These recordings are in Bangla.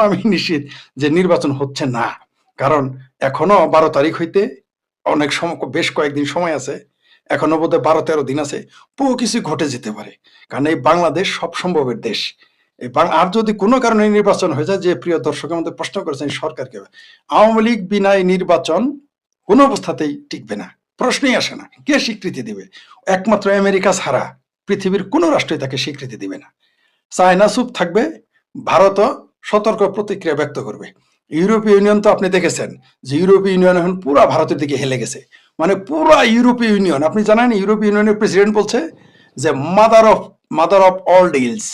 আমি নিশ্চিত যে নির্বাচন হচ্ছে না। কারণ এখনও বারো তারিখ হইতে অনেক সময় বেশ কয়েকদিন সময় আছে। এখনও বোধহয় বারো তেরো দিন আছে। বহু কিছু ঘটে যেতে পারে। কারণ এই বাংলাদেশ সব সম্ভবের দেশ। এই আর যদি কোনো কারণে নির্বাচন হয়ে যায়, যে প্রিয় দর্শক আমাদের প্রশ্ন করেছেন সরকারকে, আওয়ামী লীগ বিনা এই নির্বাচন কোনো অবস্থাতেই টিকবে না। প্রশ্নই আসে না, কে স্বীকৃতি দিবে? একমাত্র আমেরিকা ছাড়া পৃথিবীর কোনো রাষ্ট্রই তাকে স্বীকৃতি দিবে না। চায়না চুপ থাকবে, ভারতও সতর্ক প্রতিক্রিয়া ব্যক্ত করবে। ইউরোপীয় ইউনিয়ন তো আপনি দেখেছেন যে ইউরোপীয় ইউনিয়ন এখন পুরা ভারতের দিকে হেলে গেছে। মানে পুরা ইউরোপীয় ইউনিয়ন, আপনি জানেন ইউরোপীয় ইউনিয়নের প্রেসিডেন্ট বলছে যে mother of mother of all deals.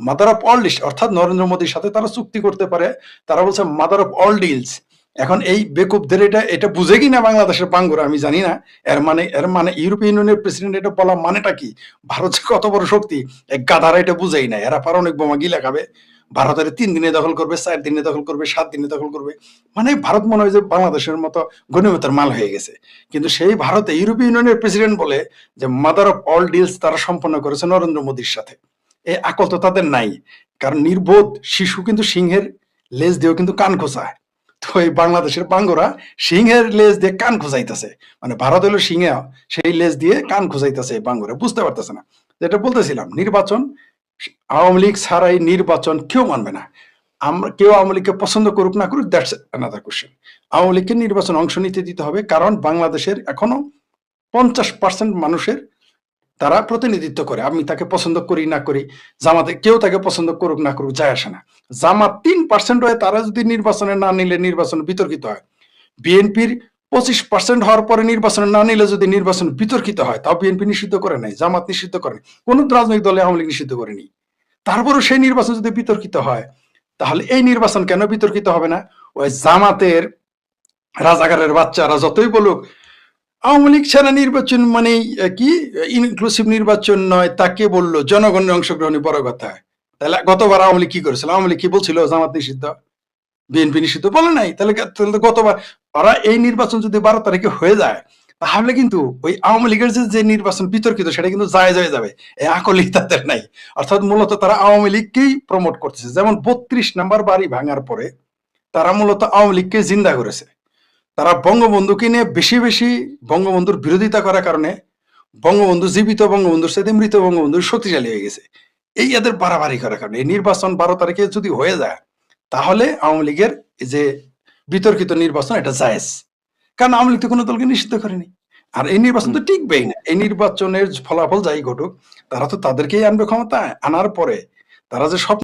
Mother of all deals, অর্থাৎ নরেন্দ্র মোদীর সাথে তারা চুক্তি করতে পারে। তারা বলছে মাদার অফ অল ডিলস। এখন এই বেকুবদের এটা এটা বুঝে কি না বাংলাদেশের পাঙ্গুরা, আমি জানি না। এর মানে এর মানে ইউরোপীয় ইউনিয়নের প্রেসিডেন্ট এটা বলা মানেটা কি? ভারত কত বড় শক্তি এই গাধারা এটা বুঝেই না এরা পারমাণবিক বোমা গিলা খাবে। ভারতের তিন দিনে দখল করবে, চার দিনে দখল করবে, সাত দিনে দখল করবে। মানে ভারত মনে হয় যে বাংলাদেশের মতো গণিমতের মাল হয়ে গেছে। কিন্তু সেই ভারতে ইউরোপীয় ইউনিয়নের প্রেসিডেন্ট বলে যে মাদার অফ অল ডিলস তারা সম্পন্ন করেছে নরেন্দ্র মোদীর সাথে। এই আকল তো তাদের নাই। কারণ নির্বোধ শিশু কিন্তু সিংহের লেজ দিয়েও কিন্তু কান খোঁচায়। তো এই বাংলাদেশের পাঙ্গরা সিংহের লেজ দিয়ে কান খোঁচাইতেছে। মানে ভারত হলো সিংহে, সেই লেজ দিয়ে কান খোঁচাইতেছে বাঙ্গরা। বুঝতে পারতেছে না। যেটা বলতেছিলাম, নির্বাচন আওয়ামী লীগ ছাড়াই নির্বাচন কেউ মানবে না। আমরা কেউ আওয়ামী লীগকে পছন্দ করুক না করুক দ্যাটস আনাদার কোশ্চেন আওয়ামী লীগকে নির্বাচন অংশ নিতে দিতে হবে কারণ বাংলাদেশের এখনও পঞ্চাশ পার্সেন্ট মানুষের তারা প্রতিনিধিত্ব করে। আমি তাকে পছন্দ করি না করি, জামাতে কেউ তাকে পছন্দ করুক না করুক, যায় আসে না। জামাত তিন পার্সেন্ট হয়ে তারা যদি নির্বাচনে না নিলে নির্বাচন বিতর্কিত হয়। বিএনপির পঁচিশ পার্সেন্ট হওয়ার পরে নির্বাচনে না নিলে যদি নির্বাচন বিতর্কিত হয়, তাও বিএনপি নিষিদ্ধ করে নাই, জামাত নিষিদ্ধ করে কোন রাজনৈতিক দলে আওয়ামী লীগ নিষিদ্ধ করেনি। তারপরও সেই নির্বাচন যদি বিতর্কিত হয়, তাহলে এই নির্বাচন কেন বিতর্কিত হবে না? ওই জামাতের রাজাগারের বাচ্চারা যতই বলুক, আওয়ামী লীগ ছাড়া নির্বাচন মানে কি? ইনক্লুসিভ নির্বাচন নয়, তাকে বলল, জনগণের অংশগ্রহণই বড় কথা। তাহলে গতবার আওয়ামী লীগ কি করেছিল? আওয়ামী লীগ কি বলছিল? জামাত নিষিদ্ধ। বিএনপি নিষিদ্ধ বলে নাই, তাহলে তাহলে গতবার ওরা এই নির্বাচন যদি বারো তারিখে হয়ে যায়, তাহলে কিন্তু ওই আওয়ামী লীগের যে নির্বাচন বিতর্কিত, সেটা কিন্তু যায় যায় যাবে। এই আকলই তাদের নাই। অর্থাৎ মূলত তারা আওয়ামী লীগকেই প্রমোট করতেছে। যেমন বত্রিশ নাম্বার বাড়ি ভাঙার পরে তারা মূলত আওয়ামী লীগকে জিন্দা করেছে। তারা বঙ্গবন্ধুকে নিয়ে বেশি বেশি বঙ্গবন্ধুর বিরোধিতা করার কারণে বঙ্গবন্ধু জীবিত বঙ্গবন্ধুর সাথে মৃত বঙ্গবন্ধুর শক্তিশালী হয়ে গেছে। এই এদের বাড়াবাড়ি করার কারণে এই নির্বাচন বারো তারিখে যদি হয়ে যায় তাহলে আওয়ামী লীগের যে বিতর্কিত নির্বাচন, এটা জায়েজ। কারণ আওয়ামী লীগ তো কোনো দলকে নিষিদ্ধ করেনি। আর এই নির্বাচন তো টিকবেই না। এই নির্বাচনের ফলাফল যাই ঘটুক, তারা তো তাদেরকেই আনবে ক্ষমতা আনার পরে তারা যে সব